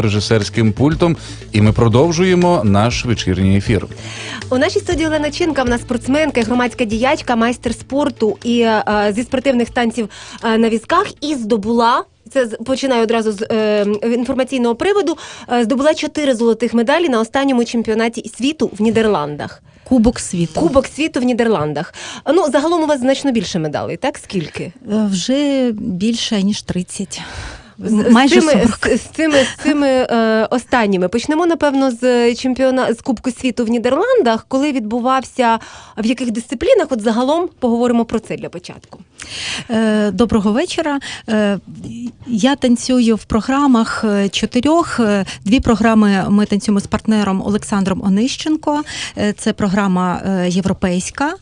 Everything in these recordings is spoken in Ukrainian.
режисерським пультом. І ми продовжуємо наш вечірній ефір. У нашій студії Олена Чинка, вона спортсменка, і громадська діячка, майстер спорту і е, зі спортивних танців е, на візках і здобула. Це з- починаю одразу з е, інформаційного приводу. е, здобула чотири золотих медалі на останньому чемпіонаті світу в Нідерландах. Кубок світу. Кубок світу в Нідерландах. Ну загалом у вас значно більше медалей, так скільки? Е, Вже більше ніж 30. Майже з цими, з, з цими, з цими е, останніми почнемо напевно з чемпіона з Кубку світу в Нідерландах, коли відбувався в яких дисциплінах? От загалом поговоримо про це для початку. Е, Доброго вечора. Е, Я танцюю в програмах е, чотирьох. Дві програми ми танцюємо з партнером Олександром Онищенко. Це програма європейська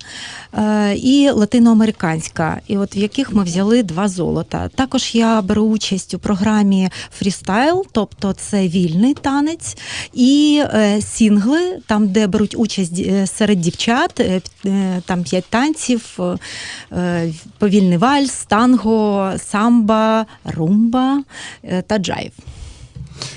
і латиноамериканська, і от в яких ми взяли два золота. Також я беру участь у програмі фрістайл, тобто це вільний танець, і е, сінгли, там, де беруть участь е, серед дівчат, е, там п'ять танців, повільний вальс, танго, самба, румба та джайв.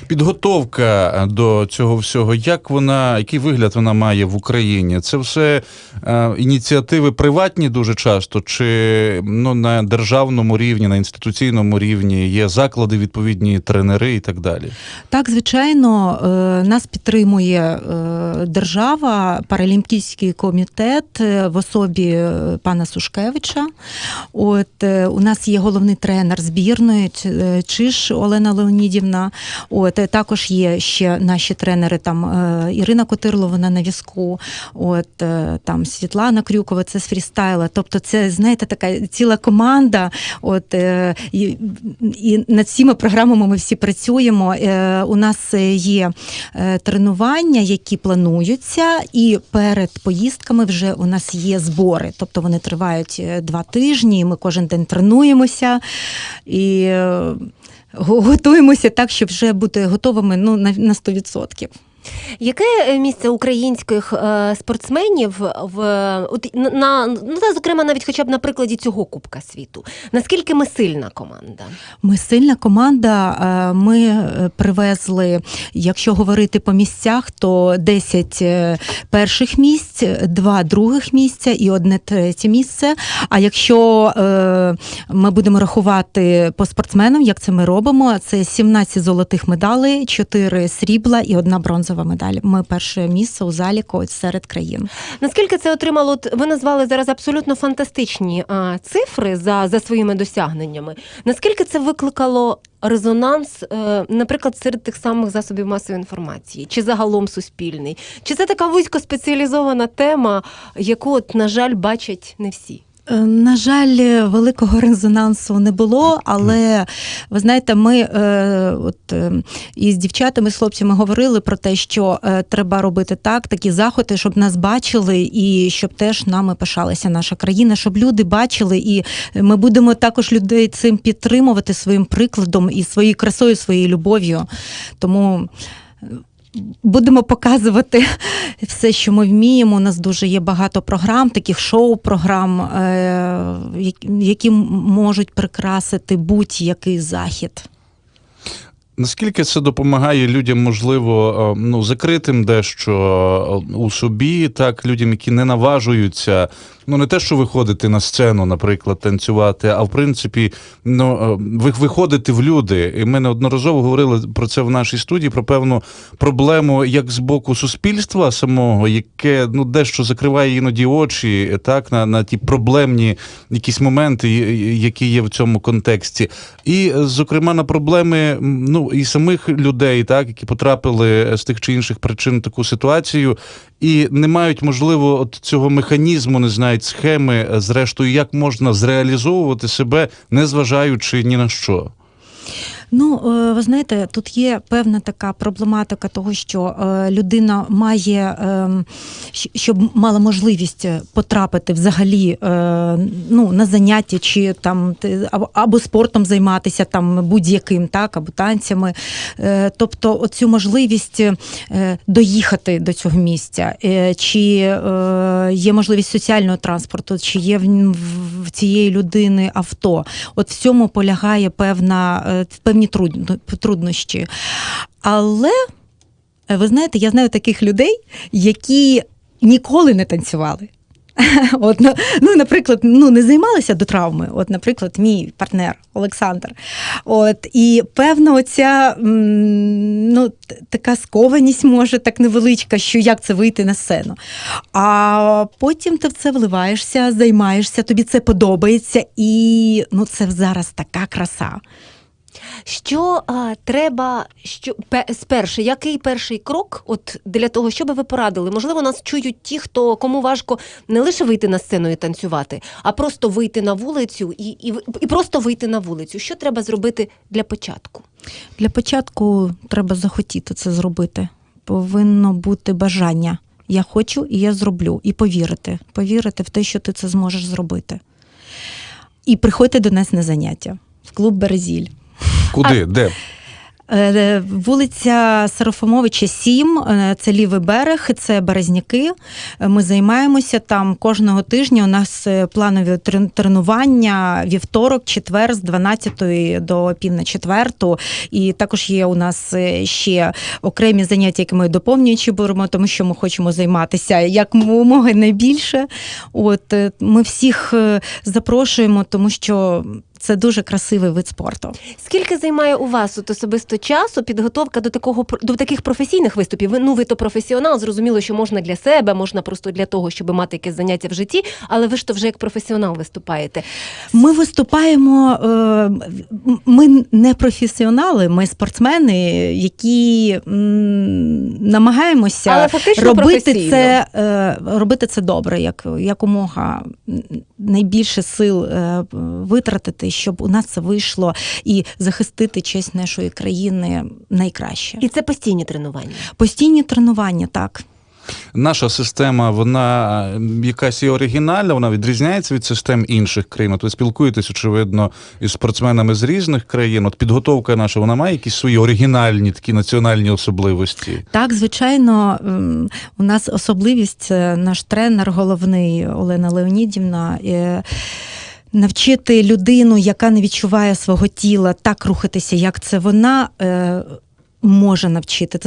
Підготовка до цього всього, як вона, який вигляд вона має в Україні? Це все е, ініціативи приватні дуже часто, чи ну на державному рівні, на інституційному рівні є заклади, відповідні тренери і так далі. Так, звичайно, е, нас підтримує е, держава, Паралімпійський комітет е, в особі е, пана Сушкевича. От е, у нас є головний тренер збірної е, Чиш Олена Леонідівна. От е, також є ще наші тренери. Там е, Ірина Котирло, вона на візку. От е, там Світлана Крюкова, це з фрістайла. Тобто, це знаєте, така ціла команда. От е, і, і над всіма програмами ми всі працюємо. У нас є тренування, які плануються, і перед поїздками вже у нас є збори. Тобто вони тривають два тижні. Ми кожен день тренуємося і готуємося так, щоб вже бути готовими ну, на, на 100%. Яке е, місце українських е, спортсменів в на- ну та зокрема навіть хоча б на прикладі цього Кубка світу? Наскільки ми сильна команда? Ми сильна команда. е, Ми привезли, якщо говорити по місцях, то 10 е, перших місць, два других місця і одне третє місце. А якщо ми будемо рахувати по спортсменам, як це ми робимо, це 17 золотих медалей, 4 срібла і одна бронзова медаль. Ми перше місце у заліку серед країн. Наскільки це отримало? От ви назвали зараз абсолютно фантастичні цифри за, за своїми досягненнями. Наскільки це викликало резонанс, е, наприклад, серед тих самих засобів масової інформації, чи загалом суспільний? Чи це така вузькоспеціалізована тема, яку, от, на жаль, бачать не всі? Е, На жаль, великого резонансу не було, але ви знаєте, ми е, от е, із дівчатами, з хлопцями говорили про те, що е, треба робити так, такі заходи, щоб нас бачили, і щоб теж нами пишалася наша країна, щоб люди бачили, і ми будемо також людей цим підтримувати своїм прикладом і своєю красою, своєю любов'ю. Тому. Будемо показувати все, що ми вміємо. У нас дуже є багато програм, таких шоу-програм, е, які- які можуть прикрасити будь-який захід. Наскільки це допомагає людям, можливо, е, ну закритим дещо е, у собі, так людям, які не наважуються, ну не те, що виходити на сцену, наприклад, танцювати, а в принципі, ну е, виходити в люди. І ми неодноразово говорили про це в нашій студії, про певну проблему як з боку суспільства самого, яке ну дещо закриває іноді очі, так на, на ті проблемні якісь моменти, які є в цьому контексті, і зокрема на проблеми ну і самих людей, так які потрапили з тих чи інших причин в таку ситуацію, і не мають можливо от цього механізму, не знають схеми, е, зрештою, як можна зреалізовувати себе, незважаючи ні на що. Ну, е, ви знаєте, тут є певна така проблематика того, що е, людина має, ем, щоб мала можливість потрапити взагалі е, ну, на заняття чи там або, спортом займатися, там будь-яким, так, або танцями. Е, Тобто, оцю можливість е, доїхати до цього місця, е, чи е, є можливість соціального транспорту, чи є в, цієї людини авто. От в цьому полягає певна е, в певній певні труднощі. Але е, ви знаєте, я знаю таких людей, які ніколи не танцювали. От, ну, наприклад, ну, не займалися до травми. От, наприклад, мій партнер Олександр. От, і певно, оця ну, така скованість може так невеличка, що як це вийти на сцену. А потім ти в це вливаєшся, займаєшся, тобі це подобається, і ну, це зараз така краса. Що а, треба, що пе, спершу, який перший крок, от для того, що би ви порадили? Можливо, нас чують ті, хто кому важко не лише вийти на сцену і танцювати, а просто вийти на вулицю і, і, і просто вийти на вулицю. Що треба зробити для початку? Для початку треба захотіти це зробити. Повинно бути бажання. Я хочу і я зроблю. І повірити. Повірити в те, що ти це зможеш зробити. І приходьте до нас на заняття в клуб Березіль. Куди? Де? Е, Вулиця Серафимовича 7, е, це лівий берег, це Березняки. Е, Ми займаємося там кожного тижня. У нас е, планові тренування вівторок, четвер з 12 до пів на четверту. І також є у нас е, ще окремі заняття, які ми доповнюючи беремо, тому що ми хочемо займатися якомога найбільше. От е, ми всіх е, запрошуємо, тому що це дуже красивий вид спорту. Скільки займає у вас от особисто часу підготовка до такого до таких професійних виступів? Ви ну ви то професіонал, зрозуміло, що можна для себе, можна просто для того, щоб мати якесь заняття в житті, але ви ж то вже як професіонал виступаєте. Ми виступаємо. е, Ми не професіонали, ми спортсмени, які намагаємося Але фактично робити професійно. це, е, робити це добре, як якомога найбільше сил е, витратити, щоб у нас це вийшло і захистити честь нашої країни найкраще. І це постійні тренування. Постійні тренування, так. Наша система, вона е, якась і оригінальна, вона відрізняється від систем інших країн. От ви спілкуєтесь, очевидно, із спортсменами з різних країн. От підготовка наша, вона має якісь свої оригінальні такі національні особливості. Так, звичайно, ем, у нас особливість наш тренер головний Олена Леонідівна. е, Навчити людину, яка не відчуває свого тіла, так рухатися, як це вона е, може навчити.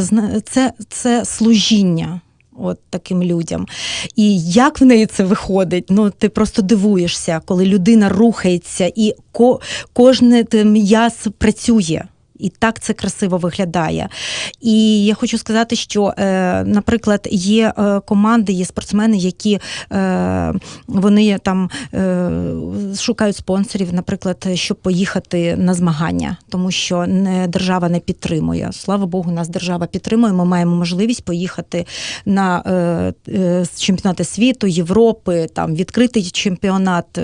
Це, це, служіння. От таким людям. І як в неї це виходить? Ну, ти просто дивуєшся, коли людина рухається, і ко, кожне м'яз працює. І так це красиво виглядає. І я хочу сказати, що, е, наприклад, є е, команди, є спортсмени, які е, вони там шукають спонсорів, наприклад, щоб поїхати на змагання, тому що не, держава не підтримує. Слава Богу, нас держава підтримує. Ми маємо можливість поїхати на чемпіонати світу, Європи, там відкритий чемпіонат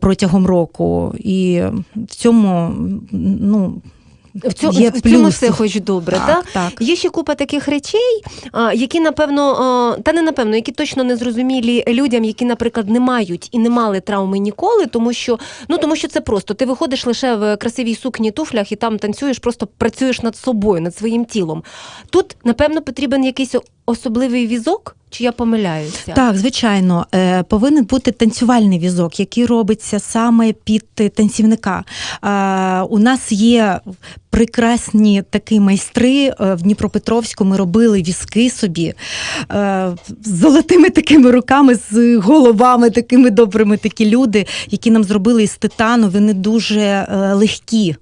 протягом року. І в цьому ну. В цьому, Є в цьому плюс. все хоч добре, так? так. Є ще купа таких речей, які напевно, та не напевно, які точно не зрозумілі людям, які, наприклад, не мають і не мали травми ніколи, тому що ну тому що це просто. Ти виходиш лише в красивій сукні, туфлях і там танцюєш, просто працюєш над собою, над своїм тілом. Тут, напевно, потрібен якийсь особливий візок, чи я помиляюся? Так, звичайно, е, повинен бути танцювальний візок, який робиться саме під е, танцівника. Е, У нас є прекрасні такі майстри в Дніпропетровську. Ми робили візки собі з золотими такими руками, з головами, такими добрими такі люди, які нам зробили із титану. Вони дуже легкі.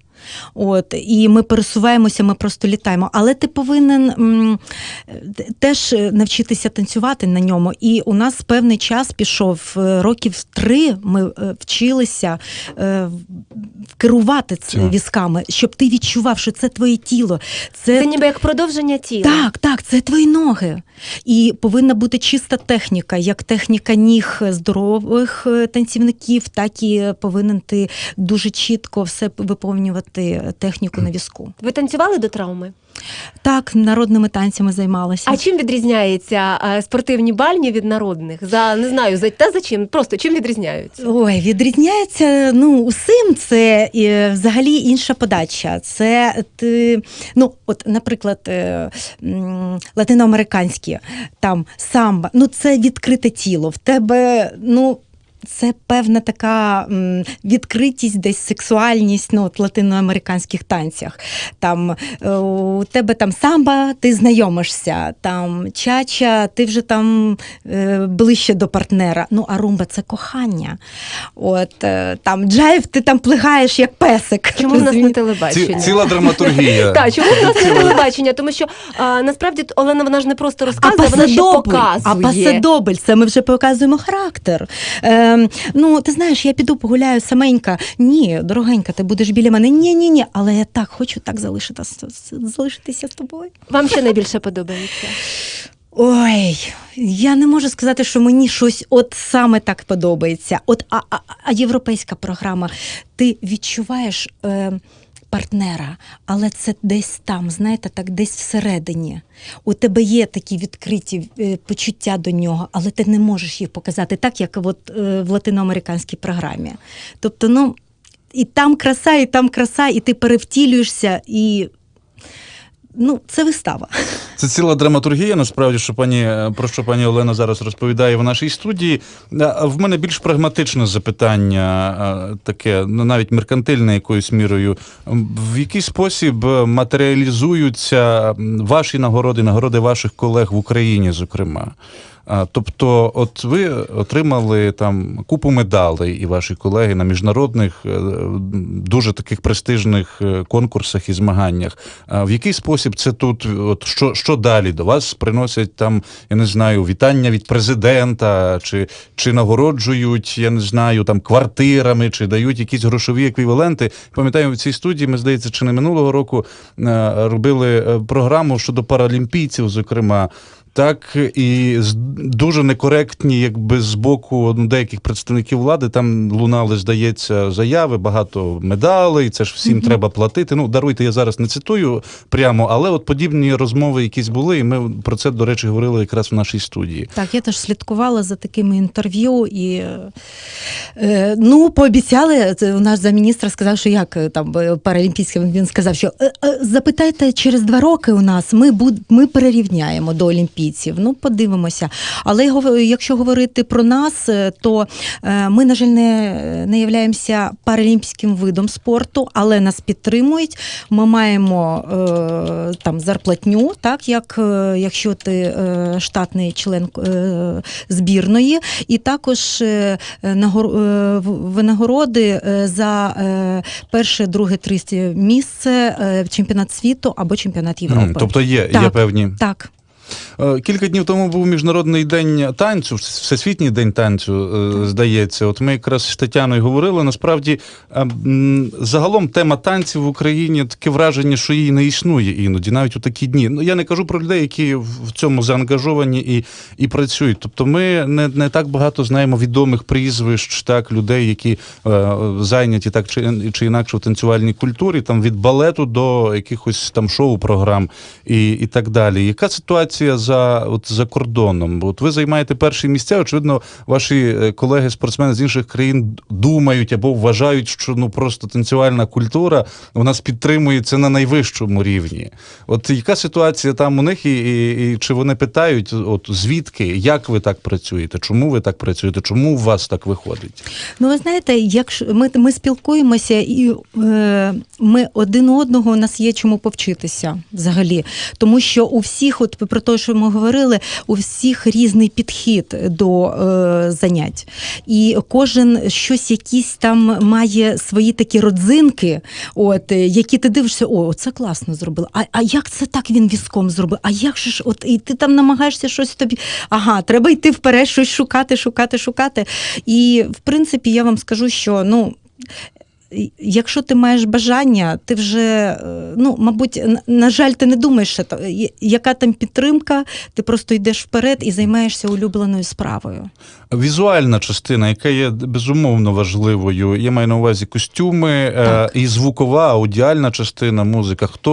От, і ми пересуваємося, ми просто літаємо. Але ти повинен м, теж навчитися танцювати на ньому. І у нас певний час пішов е, років три. Ми е, вчилися е, керувати ц- візками, щоб ти відчував, що це твоє тіло. Це ніби як продовження тіла. Так, так, це твої ноги. І повинна бути чиста техніка, як техніка ніг здорових е, танцівників, так і повинен ти дуже чітко все виповнювати техніку на візку. Ви танцювали до травми? Так, народними танцями займалася. А чим відрізняються е, спортивні бальні від народних? За не знаю, за та за чим? Просто чим відрізняються? Ой, відрізняється ну усім це е, взагалі інша подача. Це ти, ну, от, наприклад, е, там самба, ну це відкрите тіло. В тебе, ну. Це певна така відкритість, десь сексуальність ну, от, в латиноамериканських танцях. Там е, у тебе там самба, ти знайомишся, там чача, ти вже там е, ближче до партнера. Ну, а румба це кохання. От е, там джайв, ти там плигаєш як песик. Чому в нас не? Ці, телебачення? ціла драматургія. Так, чому в нас не телебачення? Тому що а, насправді Олена вона ж не просто розказує, вона ще показує. а пасадобль, це ми вже показуємо характер. Ем, ну, ти знаєш, я піду погуляю саменька. Ні, дорогенька, ти будеш біля мене. Ні, ні, ні. Але я так хочу так залишитися, залишитися з тобою. Вам ще найбільше подобається. Ой, я не можу сказати, що мені щось от саме так подобається. От а, а, а європейська програма, ти відчуваєш. Е, Партнера, але це десь там, знаєте, так, десь всередині. У тебе є такі відкриті е, почуття до нього, але ти не можеш їх показати так, як от, е, в латиноамериканській програмі. Тобто, ну, і там краса, і там краса, і ти перевтілюєшся, і ну, це вистава. Це ціла драматургія, насправді, що пані про що пані Олена зараз розповідає в нашій студії. В мене більш прагматичне запитання, таке, ну навіть меркантильне якоюсь мірою. В який спосіб матеріалізуються ваші нагороди, нагороди ваших колег в Україні, зокрема? Тобто, от ви отримали там купу медалей, і ваші колеги на міжнародних е, дуже таких престижних е, конкурсах і змаганнях. В який спосіб це тут? От що, що далі? До вас приносять там, я не знаю, вітання від президента, чи, чи нагороджують, я не знаю, там квартирами, чи дають якісь грошові еквіваленти. Пам'ятаю, в цій студії, ми здається, чи не минулого року е, робили програму щодо паралімпійців, зокрема. Так і дуже некоректні, якби з боку ну, деяких представників влади там лунали, здається, заяви, багато медалей. Це ж всім треба платити. Ну даруйте, я зараз не цитую прямо, але от подібні розмови якісь були, і ми про це, до речі, говорили якраз в нашій студії. Так, я теж слідкувала за такими інтерв'ю і е, ну, пообіцяли, це наш замміністра сказав, що як е, там е, паралімпійським, він сказав, що запитайте через два роки у нас, ми, буд, ми перерівняємо до олімпійців. Ну, подивимося. Але якщо говорити про нас, е, то е, ми, на жаль, не, не являємося паралімпійським видом спорту, але нас підтримують. Ми маємо е, там зарплатню, так як якщо ти штатний член збірної, і також винагороди за перше, друге, третє місце в чемпіонат світу або чемпіонат Європи. Тобто є, є певні. Так. Е, Кілька днів тому був міжнародний день танцю, всесвітній день танцю, е, здається. От ми якраз з Тетяною говорили. Насправді, е, загалом тема танців в Україні таке враження, що її не існує іноді, навіть у такі дні. Ну я не кажу про людей, які в цьому заангажовані і, і працюють. Тобто, ми не, не так багато знаємо відомих прізвищ, так людей, які е, зайняті так чи, чи інакше в танцювальній культурі, там від балету до якихось там шоу-програм і, і так далі. Яка ситуація за, от, за кордоном? От ви займаєте перші місця. Очевидно, ваші е, колеги-спортсмени з інших країн думають або вважають, що ну просто танцювальна культура у нас підтримується на найвищому рівні. От яка ситуація там у них, і, і, і чи вони питають, от звідки, як ви так працюєте? Чому ви так працюєте? Чому у вас так виходить? Ну, ви знаєте, якщо ми, ми спілкуємося, і е, ми один одного у нас є чому повчитися взагалі. Тому що у всіх, от про те, що ми говорили, у всіх різний підхід до е, занять. І кожен щось якісь там має свої такі родзинки, от, які ти дивишся, о, це класно зробили. А, а як це так він візком зробив? А як же ж, от і ти там намагаєшся щось тобі. Ага, треба йти вперед, щось шукати, шукати, шукати. І в принципі, я вам скажу, що ну. Якщо ти маєш бажання, ти вже, е, ну, мабуть, на- жаль, ти не думаєш, що яка там підтримка, ти просто йдеш вперед і займаєшся улюбленою справою. Візуальна частина, яка є безумовно важливою, я маю на увазі костюми е, Так. і звукова, аудіальна частина, музика. Хто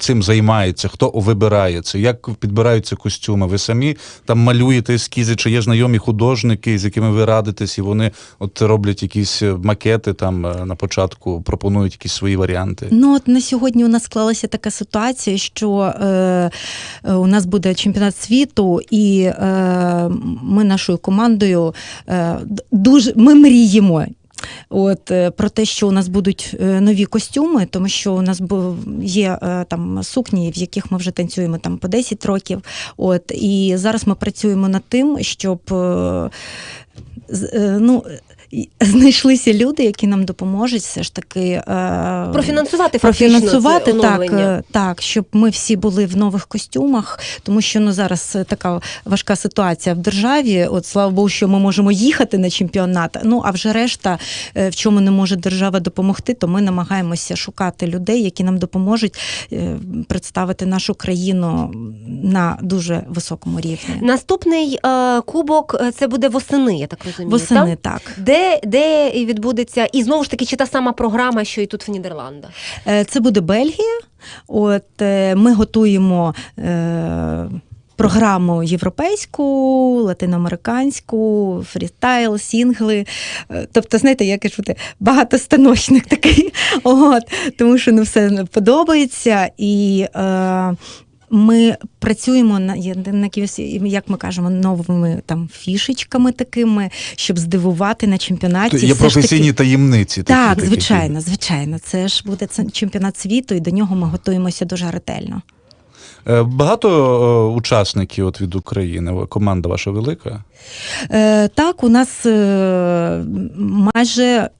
цим займається, хто вибирає це? Як підбираються костюми? Ви самі там малюєте ескізи, чи є знайомі художники, з якими ви радитесь, і вони от роблять якісь макети кошти там е, на початку пропонують якісь свої варіанти? Ну от на сьогодні у нас склалася така ситуація, що е, е, у нас буде чемпіонат світу, і е, ми нашою командою е, дуже ми мріємо. От е, про те, що у нас будуть нові костюми, тому що у нас є там сукні, в яких ми вже танцюємо там по 10 років. От і зараз ми працюємо над тим, щоб ну, знайшлися люди, які нам допоможуть все ж таки е, Профінансувати профінансувати так, так, щоб ми всі були в нових костюмах, тому що ну зараз е, така важка ситуація в державі. От слава Богу, що ми можемо їхати на чемпіонат. Ну а вже решта, е, в чому не може держава допомогти, то ми намагаємося шукати людей, які нам допоможуть представити нашу країну на дуже високому рівні. Наступний кубок це буде восени, я так розумію. Восени так? так. Де, де і відбудеться, і знову ж таки, чи та сама програма, що і тут в Нідерландах? Е, Це буде Бельгія. От е, ми готуємо. Е, Програму європейську, латиноамериканську, фрістайл, сінгли. Тобто, знаєте, я кажу, багатостаночник такий. От, тому що ну, все подобається. І е, ми працюємо на, на якимось, як ми кажемо, новими там фішечками такими, щоб здивувати на чемпіонаті. Є все ж таки- професійні таємниці. такі, так, такі. звичайно, звичайно. Це ж буде чемпіонат світу, і до нього ми готуємося дуже ретельно. Е, Багато е, учасників от від України. Команда ваша велика. Е, так, у нас майже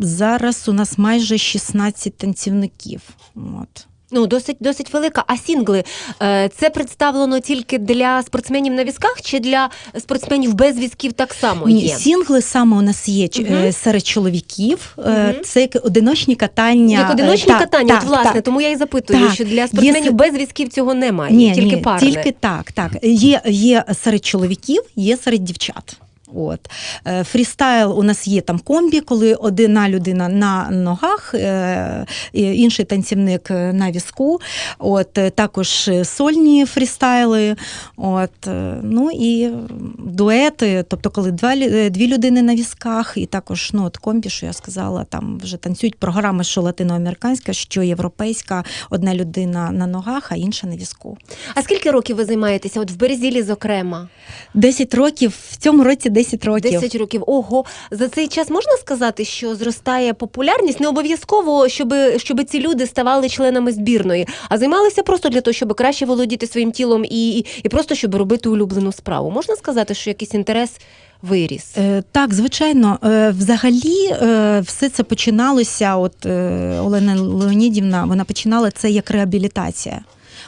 зараз у нас майже 16 танцівників. От. Ну, досить досить велика. А сінгли е, це представлено тільки для спортсменів на візках чи для спортсменів без візків так само Ні, є? сінгли саме у нас є е, серед чоловіків. Мгм. Це як одиночні катання. Як одиночні так, катання, так, от, власне, так. тому я і запитую, Так. що для спортсменів се- без візків цього немає, Ні, тільки ні, парне. Тільки так, так. Є, є серед чоловіків, є серед дівчат. От. Е, Фрістайл у нас є там комбі, коли одна людина на ногах, е, інший танцівник е, на візку. От, також сольні фрістайли. От, ну і дуети, тобто, коли два, дві людини на візках, і також ну, от комбі, що я сказала, там вже танцюють програми, що латиноамериканська, що європейська, одна людина на ногах, а інша на візку. А скільки років ви займаєтеся? От в Березілі, зокрема, 10 років, в цьому році 10 років. 10 років. Ого, за цей час можна сказати, що зростає популярність? Не обов'язково, щоб, щоб ці люди ставали членами збірної, а займалися просто для того, щоб краще володіти своїм тілом і, і, і просто щоб робити улюблену справу. Можна сказати, що якийсь інтерес виріс? Е, Так, звичайно, Е, взагалі е, все це починалося. От е, Олена Леонідівна, вона починала це як реабілітація.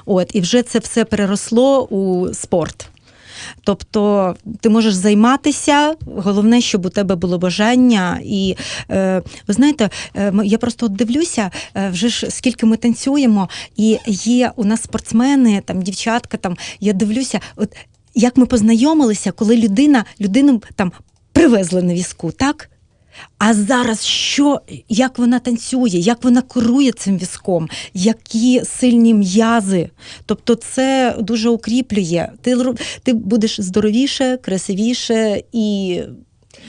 От, і вже це все переросло у спорт. Тобто ти можеш займатися, головне, щоб у тебе було бажання. І е, ви знаєте, е, я просто дивлюся, е, вже ж скільки ми танцюємо, і є у нас спортсмени, там дівчатка, там я дивлюся, от як ми познайомилися, коли людина людину там привезли на візку, так? А зараз що, як вона танцює, як вона керує цим візком, які сильні м'язи. Тобто це дуже укріплює. Ти, ти будеш здоровіше, красивіше і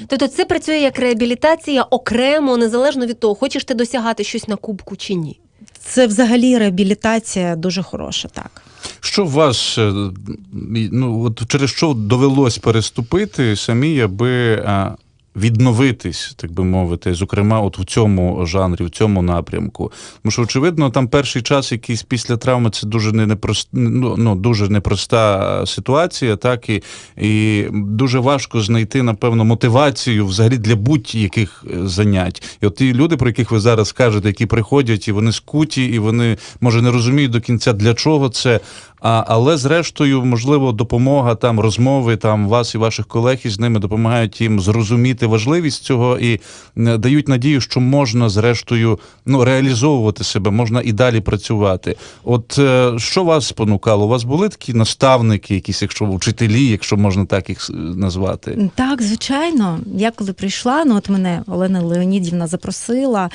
Тобто це працює як реабілітація окремо, незалежно від того, хочеш ти досягати щось на кубку чи ні. це взагалі реабілітація дуже хороша, так. Що вас е, ну, от через що довелось переступити самі, аби е, відновитись, так би мовити, зокрема, от в цьому жанрі, в цьому напрямку? Тому що, очевидно, там перший час, якийсь після травми, це дуже не непрост, ну, ну, дуже непроста ситуація, так і, і дуже важко знайти, напевно, мотивацію взагалі для будь-яких е, занять. І от ті люди, про яких ви зараз кажете, які приходять, і вони скуті, і вони може не розуміють до кінця, для чого це. А, але зрештою, можливо, допомога там розмови там вас і ваших колег із ними допомагають їм зрозуміти важливість цього і дають надію, що можна зрештою ну реалізовувати себе, можна і далі працювати. От е, що вас спонукало? У вас були такі наставники, якісь, якщо вчителі, якщо можна так їх е, назвати? Так, звичайно. Я коли прийшла, ну от мене Олена Леонідівна запросила.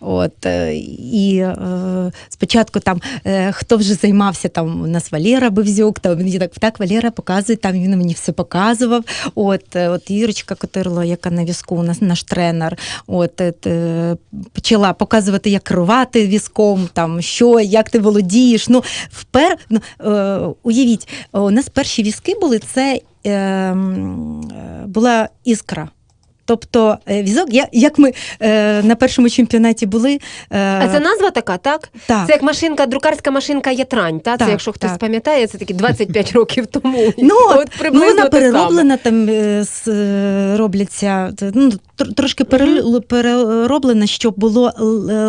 От, е, і е, спочатку там е, хто вже займався, там у нас Валера Бевзюк, там мені так, так Валера показує, там він мені все показував. От, от Ірочка Котирло, яка дівчинка на візку, у нас наш тренер. От е, почала показувати, як керувати візком, там що, як ти володієш. Ну, впер... ну, е, уявіть, у нас перші візки були це е, е, була іскра. Тобто е, візок, як ми е, на першому чемпіонаті були. Е, А це назва така, так? так. Це як машинка, друкарська машинка Ятрань, та? Це Так, якщо хтось так. пам'ятає, це таки 25 років тому. Ну, от Ну, приблизно вона те саме. перероблена, там робляться ну, тр- трошки перел- перероблена, щоб було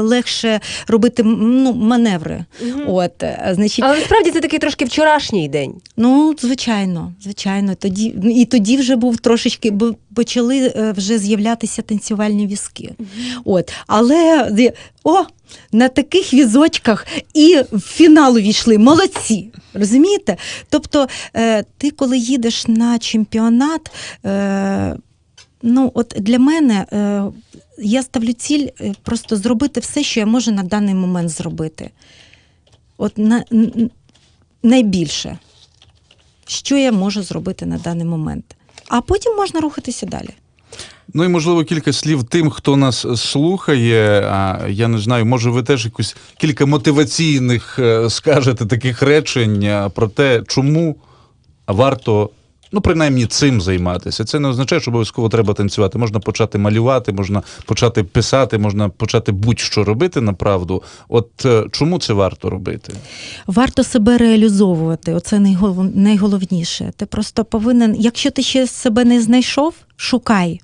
легше робити ну, маневри. Мгм. От, значить, Але насправді це такий трошки вчорашній день. ну, звичайно, звичайно. Тоді, і тоді вже був трошечки, бо почали е, вже з'являтися танцювальні візки. От, але о, на таких візочках і в фінал увійшли. Молодці. Розумієте? Тобто, е, ти, коли їдеш на чемпіонат, е, ну, от для мене я ставлю ціль просто зробити все, що я можу на даний момент зробити. От на, найбільше, що я можу зробити на даний момент. А потім можна рухатися далі. Ну і можливо кілька слів тим, хто нас слухає. А я не знаю, може ви теж якусь кілька мотиваційних е, скажете таких речень е, про те, чому варто. Ну, принаймні цим займатися. Це не означає, що обов'язково треба танцювати. Можна почати малювати, можна почати писати, можна почати будь-що робити направду. От е, чому це варто робити? Варто себе реалізовувати. Оце найголовніше. Ти просто повинен, якщо ти ще себе не знайшов, шукай.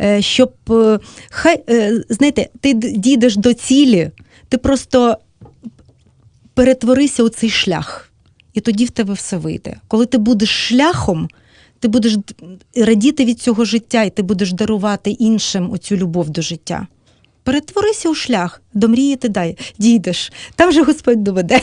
Е, Щоб е, хай знаєте, ти дійдеш до цілі, ти просто перетворися у цей шлях, і тоді в тебе все вийде. Коли ти будеш шляхом. Ти будеш радіти від цього життя, і ти будеш дарувати іншим оцю любов до життя. Перетворися у шлях, до мрії ти дай, дійдеш. Там же Господь доведе.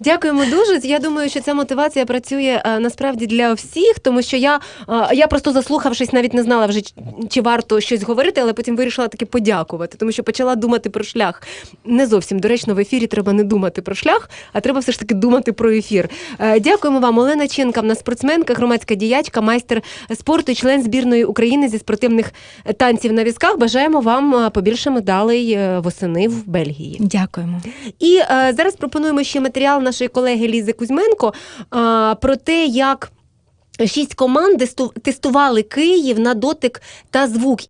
Дякуємо дуже. Я думаю, що ця мотивація працює е, насправді для всіх, тому що я, е, я просто заслухавшись, навіть не знала вже, чи- варто щось говорити, але потім вирішила таки подякувати, тому що почала думати про шлях. Не зовсім доречно в ефірі треба не думати про шлях, а треба все ж таки думати про ефір. Е, Дякуємо вам, Олена Чинка, в нас спортсменка, громадська діячка, майстер спорту, член збірної України зі спортивних танців на візках. Бажаємо вам е, побільше медалей е, восени в Бельгії. Дякуємо. І е, зараз пропонуємо ще матеріал нашої колеги Лізи Кузьменко е, про те, як. Шість команд тестували Київ на дотик та звук